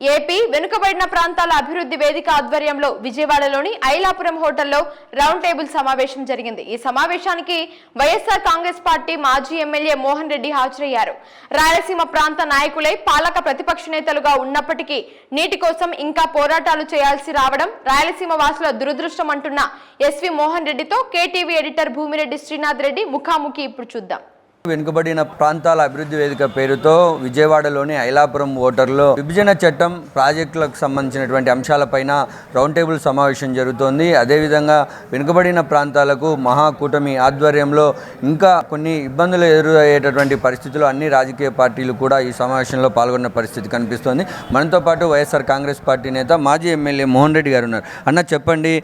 AP వెనుకబడిన ప్రాంతాల అభివృద్ధి వేదిక ఆధ్వర్యంలో విజయవాడలోని ఐలాపురం హోటల్లో రౌండ్ టేబుల్ సమావేశం జరిగింది. ఈ సమావేశానికి వైఎస్ఆర్ కాంగ్రెస్ పార్టీ మాజీ ఎమ్మెల్యే మోహన్ రెడ్డి హాజరయ్యారు. రాయలసీమ ప్రాంత నాయకులై పాలక ప్రతిపక్ష నేతలుగా ఉన్నప్పటికీ నీటి కోసం ఇంకా పోరాటాలు చేయాల్సి రావడం రాయలసీమ వాసుల దురదృష్టం అంటున్న ఎస్వి మోహన్ రెడ్డితో కేటీవీ ఎడిటర్ భూమిరెడ్డి శ్రీనాథ్ రెడ్డి ముఖాముఖి ఇప్పుడు చూద్దాం. వెనుకబడిన ప్రాంతాల అభివృద్ధి వేదిక పేరుతో విజయవాడలోని ఐలాపురం ఓటర్లు విభజన చట్టం ప్రాజెక్టులకు సంబంధించినటువంటి అంశాలపైన రౌండ్ టేబుల్ సమావేశం జరుగుతోంది. అదేవిధంగా వెనుకబడిన ప్రాంతాలకు మహాకూటమి ఆధ్వర్యంలో ఇంకా కొన్ని ఇబ్బందులు ఎదురయ్యేటటువంటి పరిస్థితులు అన్ని రాజకీయ పార్టీలు కూడా ఈ సమావేశంలో పాల్గొన్న పరిస్థితి కనిపిస్తోంది. మనతో పాటు వైఎస్ఆర్ కాంగ్రెస్ పార్టీ నేత మాజీ ఎమ్మెల్యే మోహన్ రెడ్డి గారు ఉన్నారు. అన్న చెప్పండి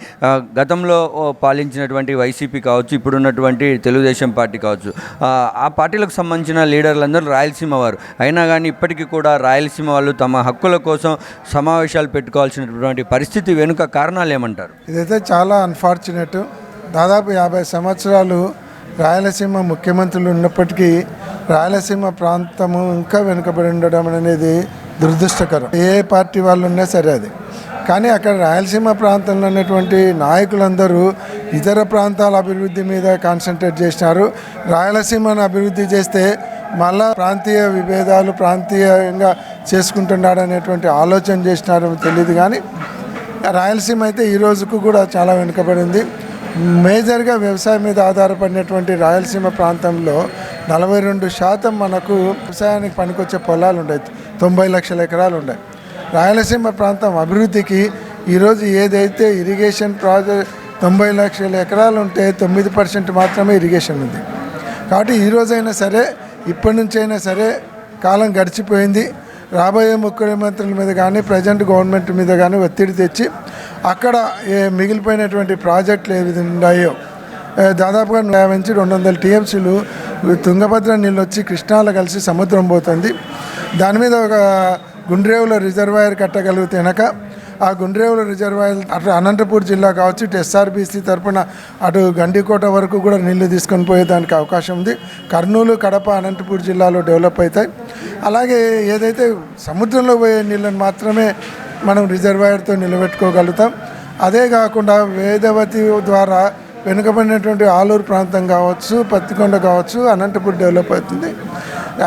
గతంలో పాలించినటువంటి వైసీపీ కావచ్చు ఇప్పుడున్నటువంటి తెలుగుదేశం పార్టీ కావచ్చు ఆ, పార్టీలకు సంబంధించిన లీడర్లందరూ రాయలసీమ వారు. అయినా కానీ ఇప్పటికీ కూడా రాయలసీమ వాళ్ళు తమ హక్కుల కోసం సమావేశాలు పెట్టుకోవాల్సినటువంటి పరిస్థితి వెనుక కారణాలు ఏమంటారు? ఇదైతే చాలా అన్ఫార్చునేట్ దాదాపు యాభై సంవత్సరాలు రాయలసీమ ముఖ్యమంత్రులు ఉన్నప్పటికీ రాయలసీమ ప్రాంతము ఇంకా వెనుకబడి ఉండడం అనేది దురదృష్టకరం. ఏ పార్టీ వాళ్ళు ఉన్నా సరే అది. కానీ అక్కడ రాయలసీమ ప్రాంతంలో ఉన్నటువంటి నాయకులందరూ ఇతర ప్రాంతాల అభివృద్ధి మీద కాన్సన్ట్రేట్ చేసినారు. రాయలసీమను అభివృద్ధి చేస్తే మళ్ళా ప్రాంతీయ విభేదాలు ప్రాంతీయంగా చేసుకుంటున్నాడు అనేటువంటి ఆలోచన చేసినారో తెలియదు కానీ రాయలసీమ అయితే ఈ రోజుకు కూడా చాలా వెనుకబడింది. మేజర్గా వ్యవసాయం మీద ఆధారపడినటువంటి రాయలసీమ ప్రాంతంలో నలభై రెండు శాతం మనకు వ్యవసాయానికి పనికొచ్చే పొలాలు ఉండేవి. తొంభై లక్షల ఎకరాలు ఉన్నాయి రాయలసీమ ప్రాంతం అభివృద్ధికి ఈరోజు ఏదైతే ఇరిగేషన్ ప్రాజెక్ట్ తొంభై లక్షల ఎకరాలు ఉంటే తొమ్మిది పర్సెంట్ మాత్రమే ఇరిగేషన్ ఉంది. కాబట్టి ఈ రోజైనా సరే ఇప్పటి నుంచైనా సరే కాలం గడిచిపోయింది. రాబోయే ముఖ్యమంత్రుల మీద కానీ ప్రజెంట్ గవర్నమెంట్ మీద కానీ ఒత్తిడి తెచ్చి అక్కడ ఏ మిగిలిపోయినటువంటి ప్రాజెక్టులు ఏవి ఉన్నాయో దాదాపుగా యాభై నుంచి రెండు వందల టీఎంసీలు తుంగభద్ర నీళ్ళు వచ్చి కృష్ణాలో కలిసి సముద్రం పోతుంది. దాని మీద ఒక గుండ్రేవుల రిజర్వాయర్ కట్టగలిగితే కనుక ఆ గుండ్రేవుల రిజర్వాయర్ అటు అనంతపూర్ జిల్లా కావచ్చు ఇటు ఎస్ఆర్బీసీ తరపున అటు గండికోట వరకు కూడా నీళ్ళు తీసుకొని పోయేదానికి అవకాశం ఉంది. కర్నూలు కడప అనంతపూర్ జిల్లాలో డెవలప్ అవుతాయి. అలాగే ఏదైతే సముద్రంలో పోయే నీళ్ళని మాత్రమే మనం రిజర్వాయర్తో నిలబెట్టుకోగలుగుతాం. అదే కాకుండా వేదవతి ద్వారా వెనుకబడినటువంటి ఆలూరు ప్రాంతం కావచ్చు పత్తికొండ కావచ్చు అనంతపూర్ డెవలప్ అవుతుంది.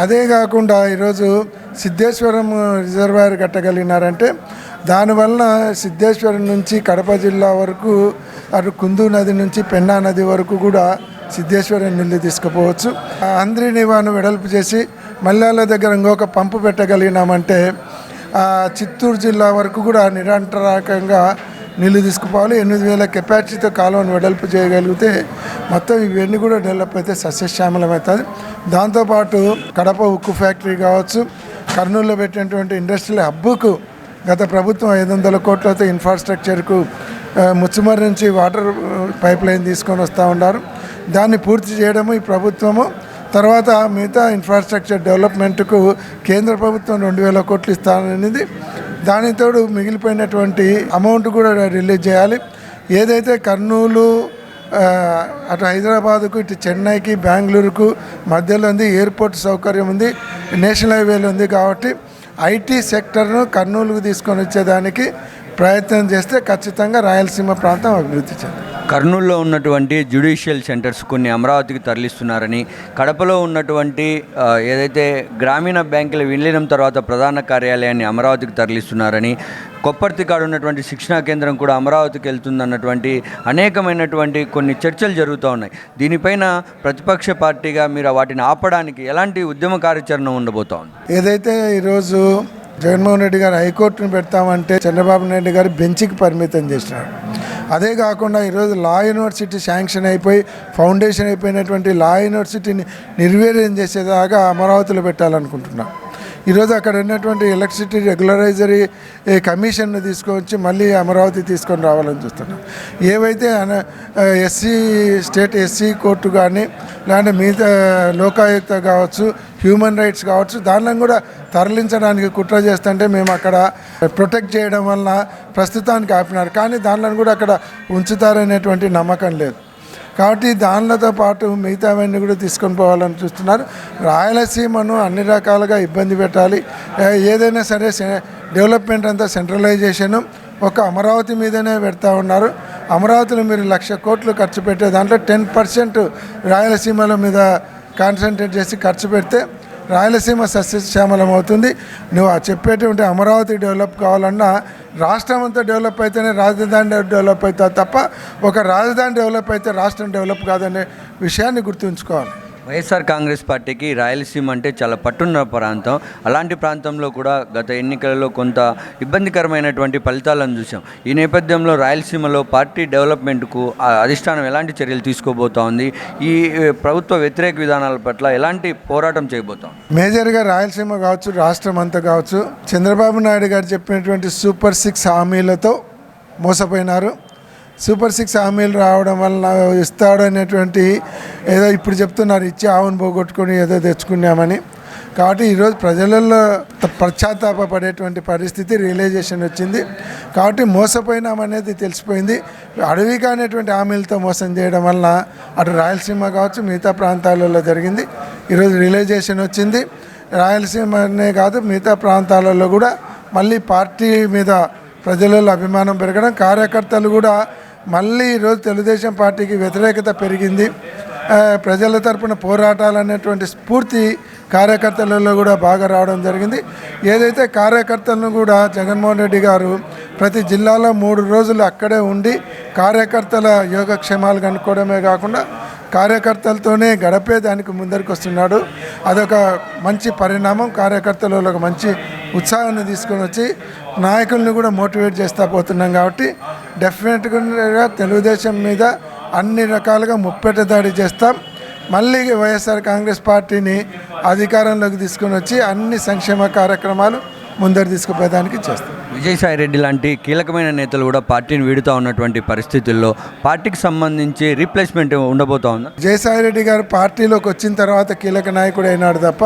అదే కాకుండా ఈరోజు సిద్ధేశ్వరం రిజర్వాయర్ కట్టగలిగినారంటే దానివల్ల సిద్ధేశ్వరం నుంచి కడప జిల్లా వరకు అటు కుందు నది నుంచి పెన్నా నది వరకు కూడా సిద్ధేశ్వరం నీళ్ళు తీసుకుపోవచ్చు. ఆ అంద్రి నివాను వెడల్పు చేసి మల్లాల దగ్గర ఇంకొక పంపు పెట్టగలిగినామంటే చిత్తూరు జిల్లా వరకు కూడా నిరంతరాకంగా నీళ్ళు తీసుకుపోవాలి. ఎనిమిది వేల కెపాసిటీతో కాలువను వెడల్పు చేయగలిగితే మొత్తం ఇవన్నీ కూడా డెవలప్ అయితే సస్యశ్యామలం అవుతుంది దాంతోపాటు కడప ఉక్కు ఫ్యాక్టరీ కావచ్చు కర్నూలులో పెట్టినటువంటి ఇండస్ట్రియల్ హబ్బుకు గత ప్రభుత్వం ఐదు వందల కోట్లతో ఇన్ఫ్రాస్ట్రక్చర్కు ముచ్చుమరి నుంచి వాటర్ పైప్ లైన్ తీసుకొని వస్తూ ఉన్నారు. దాన్ని పూర్తి చేయడము ఈ ప్రభుత్వము. తర్వాత మిగతా ఇన్ఫ్రాస్ట్రక్చర్ డెవలప్మెంట్కు కేంద్ర ప్రభుత్వం రెండు వేల కోట్లు ఇస్తాననేది. దానితోడు మిగిలిపోయినటువంటి అమౌంట్ కూడా రిలీజ్ చేయాలి. ఏదైతే కర్నూలు అటు హైదరాబాదుకు ఇటు చెన్నైకి బెంగళూరుకు మధ్యలో ఉంది ఎయిర్పోర్ట్ సౌకర్యం ఉంది నేషనల్ హైవేలు ఉంది కాబట్టి ఐటీ సెక్టర్ను కర్నూలుకు తీసుకొని వచ్చేదానికి ప్రయత్నం చేస్తే ఖచ్చితంగా రాయలసీమ ప్రాంతం అభివృద్ధి చెందుతుంది కర్నూలులో ఉన్నటువంటి జ్యుడిషియల్ సెంటర్స్ కొన్ని అమరావతికి తరలిస్తున్నారని కడపలో ఉన్నటువంటి ఏదైతే గ్రామీణ బ్యాంకుల విలీనం తర్వాత ప్రధాన కార్యాలయాన్ని అమరావతికి తరలిస్తున్నారని కొప్పర్తి కాడ ఉన్నటువంటి శిక్షణా కేంద్రం కూడా అమరావతికి వెళ్తుందన్నటువంటి అనేకమైనటువంటి కొన్ని చర్చలు జరుగుతూ ఉన్నాయి. దీనిపైన ప్రతిపక్ష పార్టీగా మీరు వాటిని ఆపడానికి ఎలాంటి ఉద్యమ కార్యాచరణ ఉండబోతోంది? ఏదైతే ఈరోజు జగన్మోహన్ రెడ్డి గారు హైకోర్టును పెడతామంటే చంద్రబాబు నాయుడు గారు బెంచ్కి పరిమితం చేసినారు. అదే కాకుండా ఈరోజు లా యూనివర్సిటీ శాంక్షన్ అయిపోయి ఫౌండేషన్ అయిపోయినటువంటి లా యూనివర్సిటీని నిర్వీర్యం చేసేదాకా అమరావతిలో పెట్టాలనుకుంటున్నాం. ఈరోజు అక్కడ ఉన్నటువంటి ఎలక్ట్రిసిటీ రెగ్యులరైజరీ కమిషన్ను తీసుకొచ్చి మళ్ళీ అమరావతి తీసుకొని రావాలని చూస్తున్నాం. ఏవైతే ఎస్సీ స్టేట్ ఎస్సీ కోర్టు కానీ లేదంటే మిగతా లోకాయుక్త కావచ్చు హ్యూమన్ రైట్స్ కావచ్చు దానిలో కూడా తరలించడానికి కుట్ర చేస్తుంటే మేము అక్కడ ప్రొటెక్ట్ చేయడం వలన ప్రస్తుతానికి ఆపినారు. కానీ దానిలో కూడా అక్కడ ఉంచుతారనేటువంటి నమ్మకం లేదు. కాబట్టి దానిలతో పాటు మిగతావన్నీ కూడా తీసుకొని పోవాలని చూస్తున్నారు. రాయలసీమను అన్ని రకాలుగా ఇబ్బంది పెట్టాలి. ఏదైనా సరే సె- డెవలప్మెంట్ అంతా సెంట్రలైజేషను ఒక అమరావతి మీదనే పెడతా ఉన్నారు. అమరావతిలో మీరు లక్ష కోట్లు ఖర్చు పెట్టే దాంట్లో టెన్ పర్సెంట్ రాయలసీమల మీద కాన్సన్ట్రేట్ చేసి ఖర్చు పెడితే రాయలసీమ సస్యశ్యామలం అవుతుంది. నువ్వు ఆ చెప్పేటువంటి అమరావతి డెవలప్ కావాలన్నా రాష్ట్రం అంతా డెవలప్ అయితేనే రాజధాని డెవలప్ అవుతుంది తప్ప ఒక రాజధాని డెవలప్ అయితే రాష్ట్రం డెవలప్ కాదనే విషయాన్ని గుర్తుంచుకోవాలి. వైఎస్ఆర్ కాంగ్రెస్ పార్టీకి రాయలసీమ అంటే చాలా పట్టున్న ప్రాంతం. అలాంటి ప్రాంతంలో కూడా గత ఎన్నికలలో కొంత ఇబ్బందికరమైనటువంటి ఫలితాలను చూసాం ఈ నేపథ్యంలో రాయలసీమలో పార్టీ డెవలప్మెంట్కు అధిష్టానం ఎలాంటి చర్యలు తీసుకోబోతా ఉంది? ఈ ప్రభుత్వ వ్యతిరేక విధానాల పట్ల ఎలాంటి పోరాటం చేయబోతాం మేజర్గా రాయలసీమ కావచ్చు రాష్ట్రం అంతా కావచ్చు చంద్రబాబు నాయుడు గారు చెప్పినటువంటి సూపర్ సిక్స్ హామీలతో మోసపోయినారు. సూపర్ సిక్స్ హామీలు రావడం వల్ల ఇస్తాడు అనేటువంటి ఏదో ఇప్పుడు చెప్తున్నారు ఇచ్చి ఆవును పోగొట్టుకొని ఏదో తెచ్చుకున్నామని. కాబట్టి ఈరోజు ప్రజలలో పశ్చాత్తాప పశ్చాత్తాపపడేటువంటి పరిస్థితి రియలైజేషన్ వచ్చింది. కాబట్టి మోసపోయినామనేది తెలిసిపోయింది. అడవి కానిటువంటి హామీలతో మోసం చేయడం వల్ల అటు రాయలసీమ కావచ్చు మిగతా ప్రాంతాలలో జరిగింది. ఈరోజు రియలైజేషన్ వచ్చింది. రాయలసీమనే కాదు మిగతా ప్రాంతాలలో కూడా మళ్ళీ పార్టీ మీద ప్రజలలో అభిమానం పెరగడం కార్యకర్తలు కూడా మళ్ళీ ఈరోజు తెలుగుదేశం పార్టీకి వ్యతిరేకత పెరిగింది. ప్రజల తరపున పోరాటాలు అనేటువంటి స్ఫూర్తి కార్యకర్తలలో కూడా బాగా రావడం జరిగింది. ఏదైతే కార్యకర్తలను కూడా జగన్మోహన్ రెడ్డి గారు ప్రతి జిల్లాలో మూడు రోజులు అక్కడే ఉండి కార్యకర్తల యోగక్షేమాలు కనుక్కోవడమే కాకుండా కార్యకర్తలతోనే గడపే దానికి ముందరికి వస్తున్నాడు అదొక మంచి పరిణామం. కార్యకర్తలలో ఒక మంచి ఉత్సాహాన్ని తీసుకొని వచ్చి నాయకుల్ని కూడా మోటివేట్ చేస్తా పోతున్నాం కాబట్టి డెఫినెట్గా తెలుగుదేశం మీద అన్ని రకాలుగా ముప్పెట దాడి చేస్తాం. మళ్ళీ వైఎస్ఆర్ కాంగ్రెస్ పార్టీని అధికారంలోకి తీసుకొని వచ్చి అన్ని సంక్షేమ కార్యక్రమాలు ముందరు తీసుకుపోయేదానికి చేస్తాం. విజయసాయి రెడ్డి లాంటి కీలకమైన నేతలు కూడా పార్టీని వీడుతూ ఉన్నటువంటి పరిస్థితుల్లో పార్టీకి సంబంధించి రీప్లేస్మెంట్ ఉండబోతా ఉందా? జయసాయి రెడ్డి గారు పార్టీలోకి వచ్చిన తర్వాత కీలక నాయకుడు అయినాడు తప్ప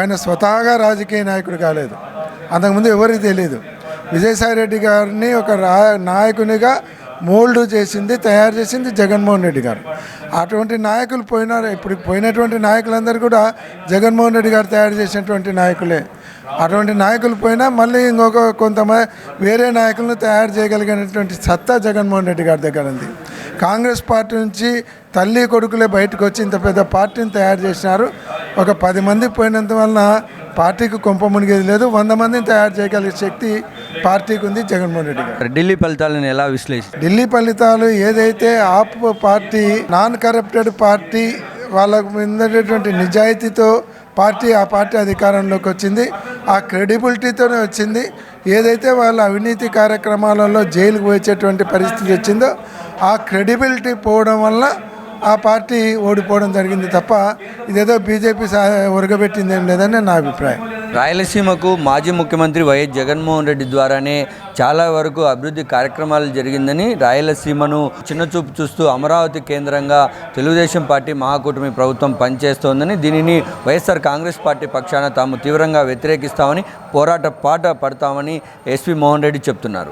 ఆయన స్వతహాగా రాజకీయ నాయకుడు కాలేదు. అంతకుముందు ఎవరికి తెలియదు విజయసాయి రెడ్డి గారిని ఒక రా నాయకునిగా మోల్డ్ చేసింది తయారు చేసింది జగన్మోహన్ రెడ్డి గారు. అటువంటి నాయకులు పోయినారు ఇప్పుడు పోయినటువంటి నాయకులందరూ కూడా జగన్మోహన్ రెడ్డి గారు తయారు చేసినటువంటి నాయకులే. అటువంటి నాయకులు పోయినా మళ్ళీ ఇంకొక కొంతమంది వేరే నాయకులను తయారు చేయగలిగినటువంటి సత్తా జగన్మోహన్ రెడ్డి గారి దగ్గర ఉంది. కాంగ్రెస్ పార్టీ నుంచి తల్లి కొడుకులే బయటకు వచ్చి ఇంత పెద్ద పార్టీని తయారు చేసినారు. ఒక పది మంది పోయినంత వలన పార్టీకి కొంప మునిగేది లేదు. వంద మందిని తయారు చేయగలిగే శక్తి పార్టీకి ఉంది జగన్మోహన్ రెడ్డి గారు. ఢిల్లీ ఫలితాలను ఎలా విశ్లేషిస్తారు? ఢిల్లీ ఫలితాలు ఏదైతే AAP party non corrupted party వాళ్ళకు ఉండేటటువంటి నిజాయితీతో పార్టీ ఆ పార్టీ అధికారంలోకి వచ్చింది. ఆ క్రెడిబిలిటీతోనే వచ్చింది. ఏదైతే వాళ్ళ అవినీతి కార్యక్రమాలలో జైలుకు వచ్చేటువంటి పరిస్థితి వచ్చిందో ఆ క్రెడిబిలిటీ పోవడం వల్ల ఆ పార్టీ ఓడిపోవడం జరిగింది తప్ప ఇదేదో బీజేపీ సా ఉరగబెట్టింది ఏం లేదని నా అభిప్రాయం. రాయలసీమకు మాజీ ముఖ్యమంత్రి వైఎస్ జగన్మోహన్ రెడ్డి ద్వారానే చాలా వరకు అభివృద్ధి కార్యక్రమాలు జరిగిందని రాయలసీమను చిన్నచూపు చూస్తూ అమరావతి కేంద్రంగా తెలుగుదేశం పార్టీ మహాకూటమి ప్రభుత్వం పనిచేస్తోందని దీనిని వైఎస్ఆర్ కాంగ్రెస్ పార్టీ పక్షాన తాము తీవ్రంగా వ్యతిరేకిస్తామని పోరాట పాట పడతామని ఎస్పీ మోహన్ రెడ్డి చెప్తున్నారు.